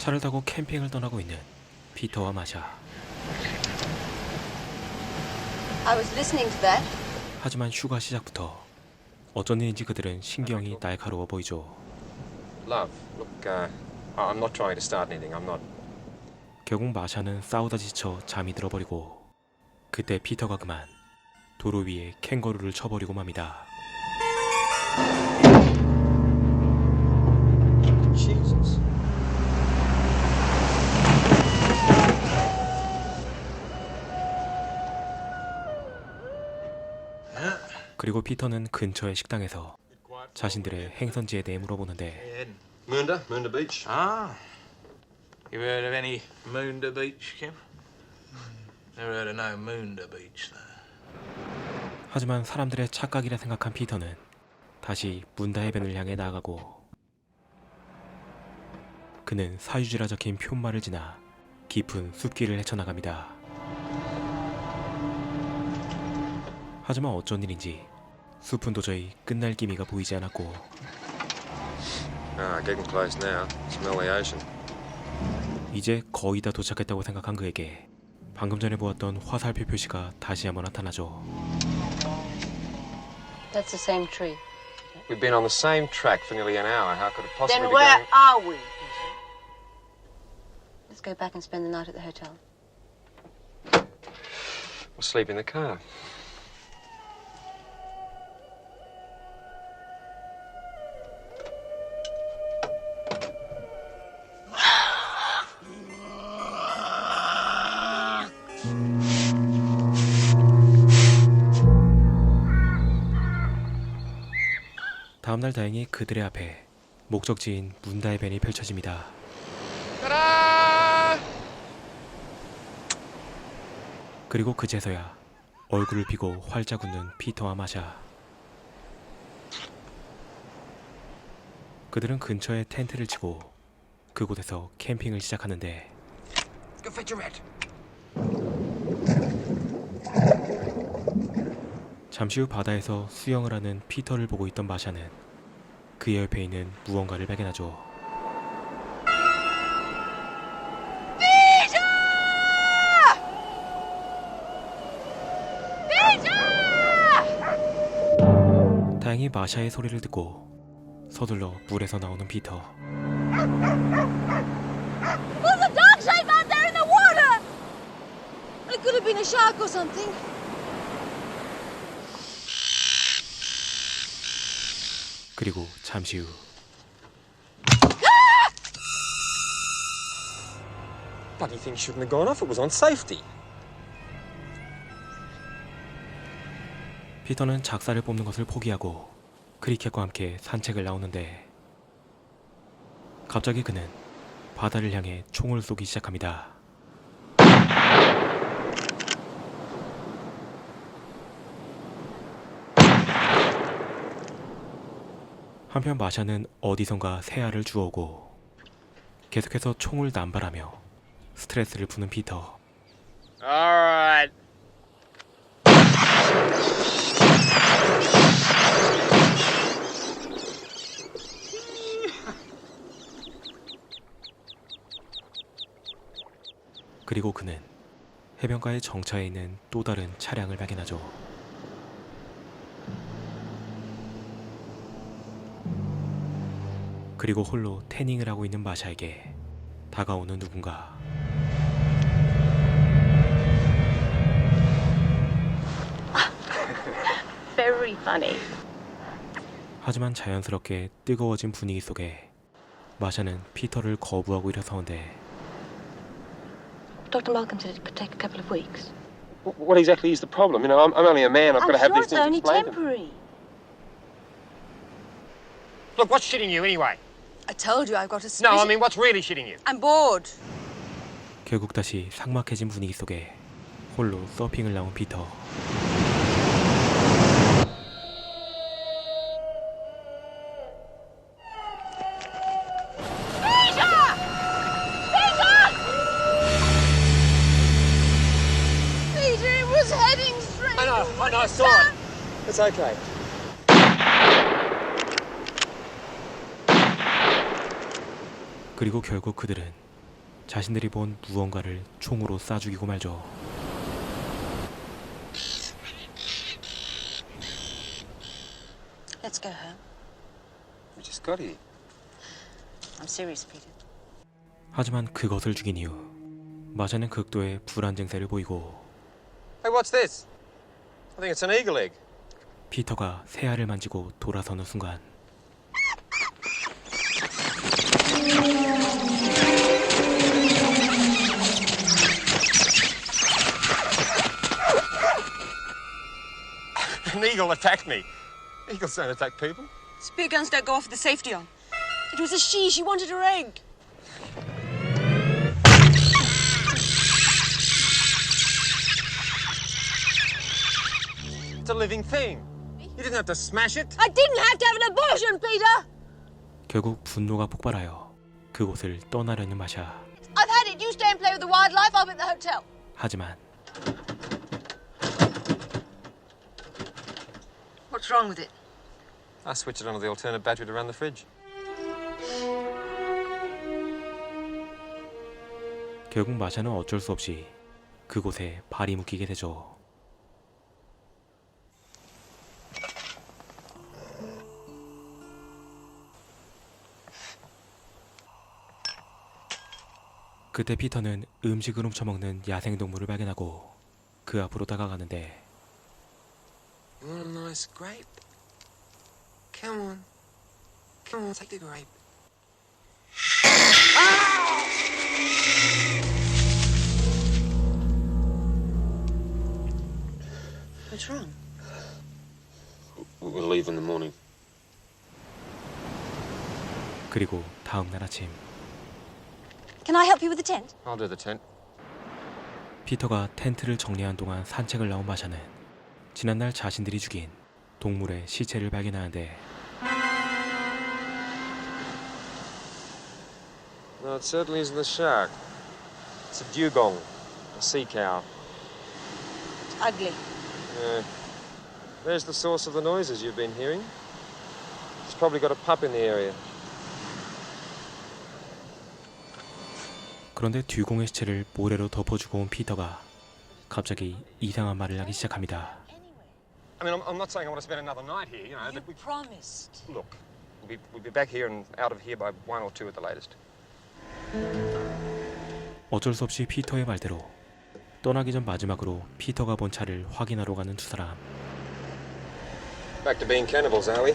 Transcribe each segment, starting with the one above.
차를 타고 캠핑을 떠나고 있는 피터와 마샤. I was listening to that. 하지만 휴가 시작부터 어쩐 일인지 그들은 신경이 날카로워 보이죠. Love, look, uh, I- I'm not trying to start anything. I'm not. 결국 마샤는 싸우다 지쳐 잠이 들어버리고 그때 피터가 그만 도로 위에 캥거루를 쳐버리고 맙니다. 그리고 피터는 근처의 식당에서 자신들의 행선지에 대해 물어보는데 Munda, Munda Beach. Ah. You heard of any Moonda Beach, Kim? Never heard of no Moonda Beach, though. 하지만 사람들의 착각이라 생각한 피터는 다시 문다 해변을 향해 나아가고 그는 사유지라 적힌 푯말을 지나 깊은 숲길을 헤쳐나갑니다. 하지만 어쩐 일인지 숲은 도저히 끝날 기미가 보이지 않았고 Ah, getting close now. Smell the ocean. 이제 거의 다 도착했다고 생각한 그에게 방금 전에 보았던 화살표 표시가 다시 한번 나타나죠. That's the same tree. We've been on the same track for nearly an hour. How could it possibly Then be where going? are we? Let's go back and spend the night at the hotel. We'll sleep in the car. 다행히 그들의 앞에 목적지인 문다해변이 펼쳐집니다. 그리고 그제서야 얼굴을 비고 활짝 웃는 피터와 마샤. 그들은 근처에 텐트를 치고 그곳에서 캠핑을 시작하는데. 잠시 후 바다에서 수영을 하는 피터를 보고 있던 마샤는 그의 옆에 있는 무언가를 발견하죠. 다행히 마샤의 소리를 듣고 서둘러 물에서 나오는 피터. There's a dog shape out there in the water! It could have been a shark or something. 그리고 잠시 후 Bloody thing shouldn't have gone off. It was on safety. 피터는 작사를 뽑는 것을 포기하고 크리켓과 함께 산책을 나오는데 갑자기 그는 바다를 향해 총을 쏘기 시작합니다. 한편 마샤는 어디선가 새알을 주워오고 계속해서 총을 남발하며 스트레스를 푸는 피터. All right. 그리고 그는 해변가의 정차해 있는 또 다른 차량을 발견하죠. 그리고 홀로 태닝을 하고 있는 마샤에게 다가오는 누군가. Very funny. 하지만 자연스럽게 뜨거워진 분위기 속에 마샤는 피터를 거부하고 일어서는데 Dr. Malcolm said it could take a couple of weeks. Wh- What exactly is the problem? You know, I'm, I'm only a man. I've got to have sure these it's things only explained. to me. temporary. Look, what's shitting you anyway? I told you I've got a No, suspicion. I mean, what's really shitting you? I'm bored. 결국 다시 삭막해진 분위기 속에 홀로 서핑을 나온 피터. Peter, it was heading straight. I know, I know, I saw it. It's okay. 그리고 결국 그들은 자신들이 본 무언가를 총으로 쏴 죽이고 말죠. Let's go home. We just got here. I'm serious, Peter. 하지만 그것을 죽인 이후 마샤는 극도의 불안 증세를 보이고 Hey, what's this? I think it's an eagle egg. 피터가 새알을 만지고 돌아서는 순간 An eagle attacked me. Eagles don't attack people. Spear guns don't go off with the safety on. It was a she. She wanted her egg. It's a living thing. You didn't have to smash it. I didn't have to have an abortion, Peter. 결국 분노가 폭발하여 그곳을 떠나려는 마샤. I've had it. You stay and play with the wildlife. I'll be at the hotel. 하지만 What's wrong with it? I switched it onto the alternate battery to run the fridge. 결국 마샤는 어쩔 수 없이 그곳에 발이 묶이게 되죠. 그때 피터는 음식을 훔쳐먹는 야생동물을 발견하고 그 앞으로 다가가는데 You want a nice grape? Come on. Come on, take the grape. What's wrong? We'll leave in the morning. 그리고 다음 날 아침 Can I help you with the tent? I'll do the tent. 피터가 텐트를 정리한 동안 산책을 나온 마샤는 지난날 자신들이 죽인 동물의 시체를 발견하는데 No, it certainly isn't a shark. It's a dugong, a sea cow. It's ugly. Yeah. There's the source of the noises you've been hearing. It's probably got a pup in the area. 그런데 듀공의 시체를 모래로 덮어주고 온 피터가 갑자기 이상한 말을 하기 시작합니다. I mean, I'm, I'm not saying I want to spend another night here, you know, You but we, promised. look, we'll be, we'll be back here and out of here by one or two at the latest. 어쩔 수 없이 피터의 말대로 떠나기 전 마지막으로 피터가 본 차를 확인하러 가는 두 사람. Back to being cannibals, are we?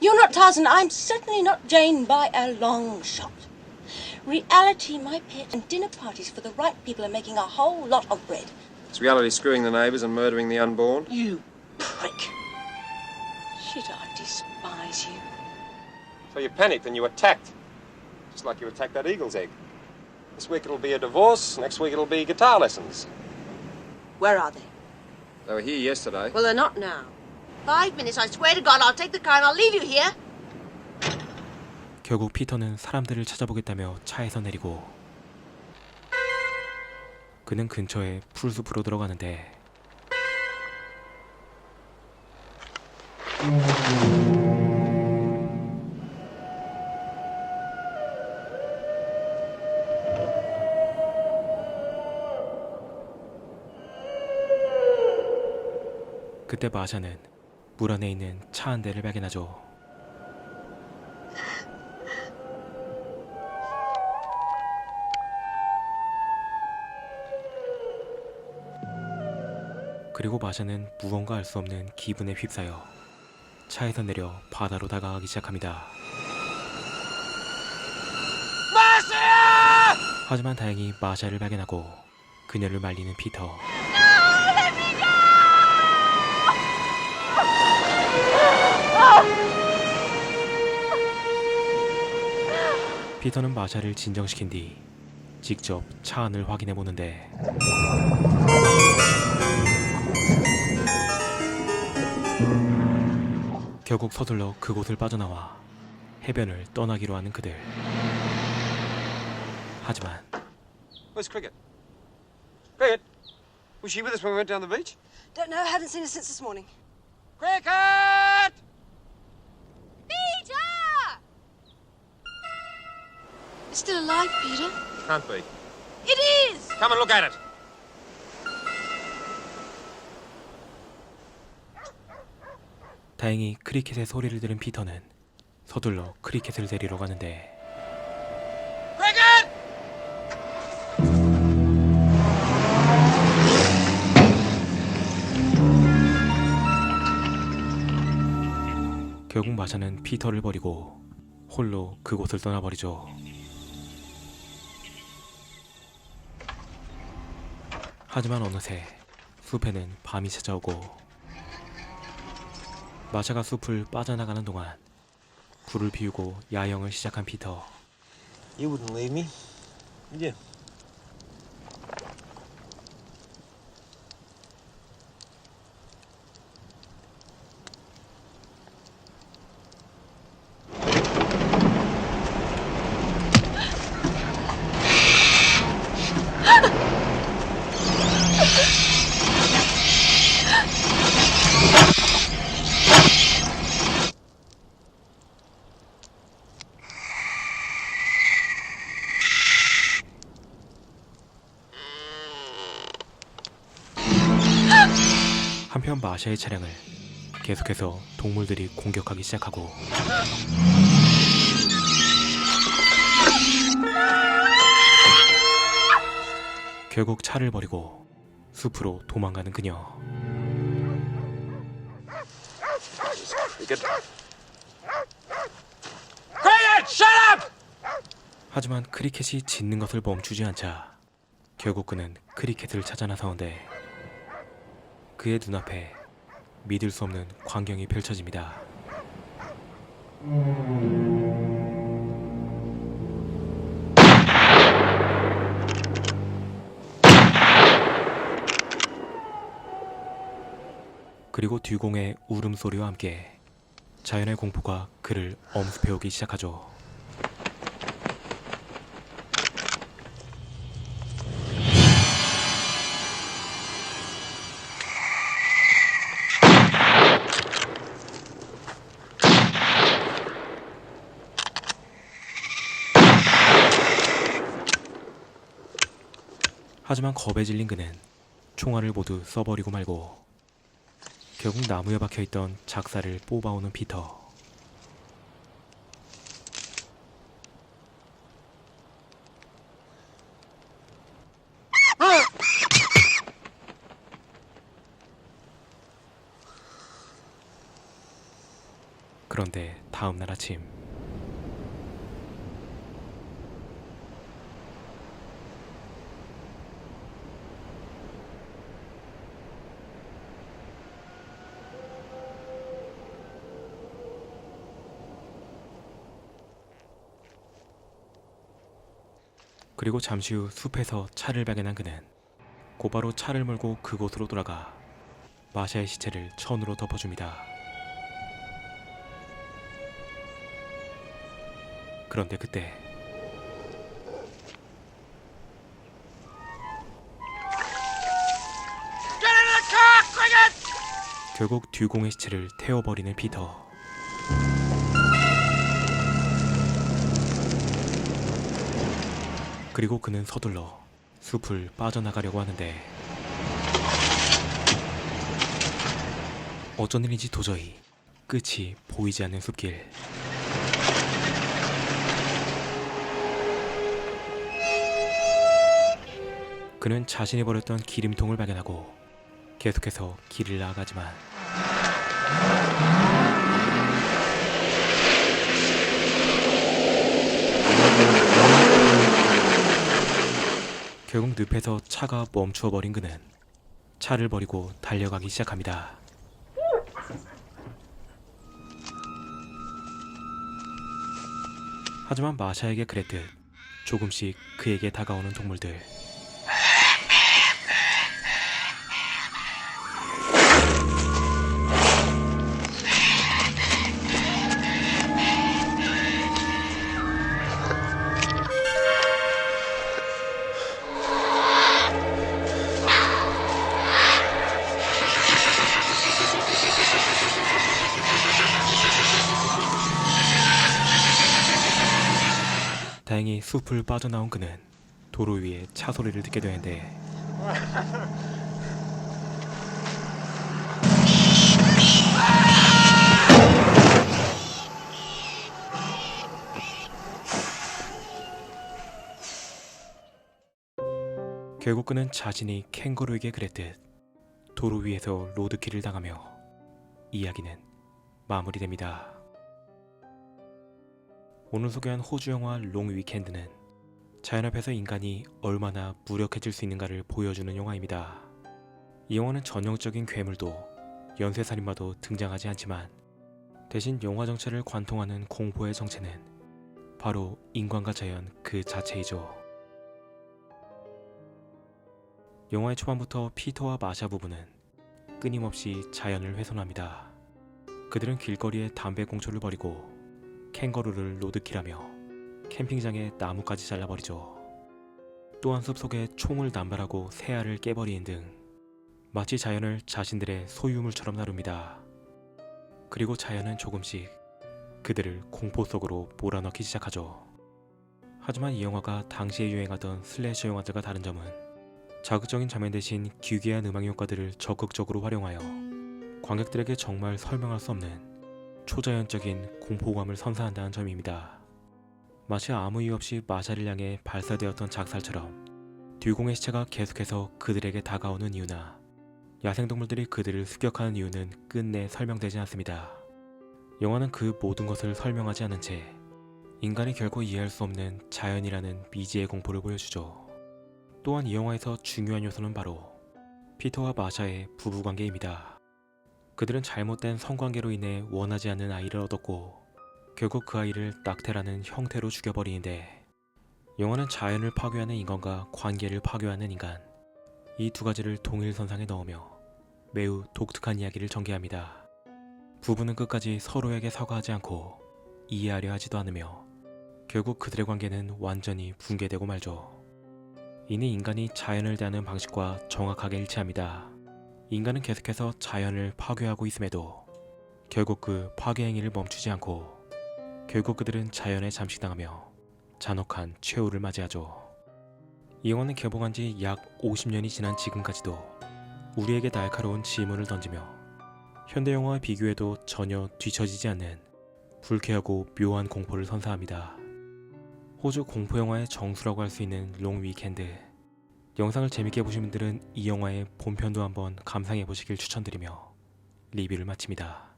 You're not Tarzan. I'm certainly not Jane by a long shot. Reality, my pet, and dinner parties for the right people are making a whole lot of bread. It's reality screwing the neighbours and murdering the unborn. You prick. Shit, I despise you. So you panicked and you attacked. Just like you attacked that eagle's egg. This week it'll be a divorce, next week it'll be guitar lessons. Where are they? They were here yesterday. Well, they're not now. Five minutes. I swear to God, I'll take the car and I'll leave you here. 결국 피터는 사람들을 찾아보겠다며 차에서 내리고 그는 근처에 풀숲으로 들어가는데 그때 마샤는 물 안에 있는 차 한 대를 발견하죠. 그리고 마샤는 무언가 알 수 없는 기분에 휩싸여 차에서 내려 바다로 다가가기 시작합니다. 마샤야! 하지만 다행히 마샤를 발견하고 그녀를 말리는 피터. 피터는 마샤를 진정시킨 뒤 직접 차 안을 확인해 보는데 결국 서둘러 그곳을 빠져나와 해변을 떠나기로 하는 그들. 하지만 Where's Cricket? Cricket? Was she with us when we went down the beach? Don't know. Haven't seen her since this morning. Cricket! Peter! It's still alive, Peter. Can't be. It is! Come and look at it. 다행히 크리켓의 소리를 들은 피터는 서둘러 크리켓을 데리러 가는데 결국 마샤는 피터를 버리고 홀로 그곳을 떠나버리죠. 하지만 어느새 숲에는 밤이 찾아오고 마샤가 숲을 빠져나가는 동안 불을 피우고 야영을 시작한 피터. You wouldn't leave me, would? 한편 마샤의 차량을 계속해서 동물들이 공격하기 시작하고 결국 차를 버리고 숲으로 도망가는 그녀. 하지만 크리켓이 짖는 것을 멈추지 않자 결국 그는 크리켓을 찾아 나서는데 그의 눈앞에 믿을 수 없는 광경이 펼쳐집니다. 그리고 뒤공의 울음소리와 함께 자연의 공포가 그를 엄습해오기 시작하죠. 하지만 겁에 질린 그는 총알을 모두 써버리고 말고 결국 나무에 박혀있던 작사를 뽑아오는 피터. 그런데 다음 날 아침 그리고 잠시 후 숲에서 차를 발견한 그는 곧바로 차를 몰고 그곳으로 돌아가 마샤의 시체를 천으로 덮어줍니다. 그런데 그때 결국 듀공의 시체를 태워버리는 피터. 그리고 그는 서둘러 숲을 빠져나가려고 하는데 어쩐 일인지 도저히 끝이 보이지 않는 숲길. 그는 자신이 버렸던 기름통을 발견하고 계속해서 길을 나아가지만 결국 늪에서 차가 멈추어 버린 그는 차를 버리고 달려가기 시작합니다. 하지만 마샤에게 그랬듯 조금씩 그에게 다가오는 동물들. 숲을 빠져나온 그는 도로 위에 차 소리를 듣게 되는데 결국 그는 자신이 캥거루에게 그랬듯 도로 위에서 로드킬을 당하며 이야기는 마무리됩니다. 오늘 소개한 호주 영화 롱 위켄드는 자연 앞에서 인간이 얼마나 무력해질 수 있는가를 보여주는 영화입니다. 이 영화는 전형적인 괴물도 연쇄살인마도 등장하지 않지만 대신 영화 정체를 관통하는 공포의 정체는 바로 인간과 자연 그 자체이죠. 영화의 초반부터 피터와 마샤 부부는 끊임없이 자연을 훼손합니다. 그들은 길거리에 담배 공초를 벌이고 캥거루를 로드킬하며 캠핑장에 나무까지 잘라버리죠. 또한 숲속에 총을 남발하고 새알을 깨버리는 등 마치 자연을 자신들의 소유물처럼 다룹니다. 그리고 자연은 조금씩 그들을 공포 속으로 몰아넣기 시작하죠. 하지만 이 영화가 당시에 유행하던 슬래셔 영화들과 다른 점은 자극적인 장면 대신 기괴한 음악 효과들을 적극적으로 활용하여 관객들에게 정말 설명할 수 없는 초자연적인 공포감을 선사한다는 점입니다. 마치 아무 이유 없이 마샤를 향해 발사되었던 작살처럼 듀공의 시체가 계속해서 그들에게 다가오는 이유나 야생동물들이 그들을 습격하는 이유는 끝내 설명되지 않습니다. 영화는 그 모든 것을 설명하지 않은 채 인간이 결코 이해할 수 없는 자연이라는 미지의 공포를 보여주죠. 또한 이 영화에서 중요한 요소는 바로 피터와 마샤의 부부관계입니다. 그들은 잘못된 성관계로 인해 원하지 않는 아이를 얻었고 결국 그 아이를 낙태라는 형태로 죽여버리는데 영화는 자연을 파괴하는 인간과 관계를 파괴하는 인간 이 두 가지를 동일선상에 넣으며 매우 독특한 이야기를 전개합니다. 부부는 끝까지 서로에게 사과하지 않고 이해하려 하지도 않으며 결국 그들의 관계는 완전히 붕괴되고 말죠. 이는 인간이 자연을 대하는 방식과 정확하게 일치합니다. 인간은 계속해서 자연을 파괴하고 있음에도 결국 그 파괴 행위를 멈추지 않고 결국 그들은 자연에 잠식당하며 잔혹한 최후를 맞이하죠. 이 영화는 개봉한 지 약 50년이 지난 지금까지도 우리에게 날카로운 질문을 던지며 현대 영화와 비교해도 전혀 뒤처지지 않는 불쾌하고 묘한 공포를 선사합니다. 호주 공포 영화의 정수라고 할 수 있는 롱 위켄드. 영상을 재밌게 보신 분들은 이 영화의 본편도 한번 감상해 보시길 추천드리며 리뷰를 마칩니다.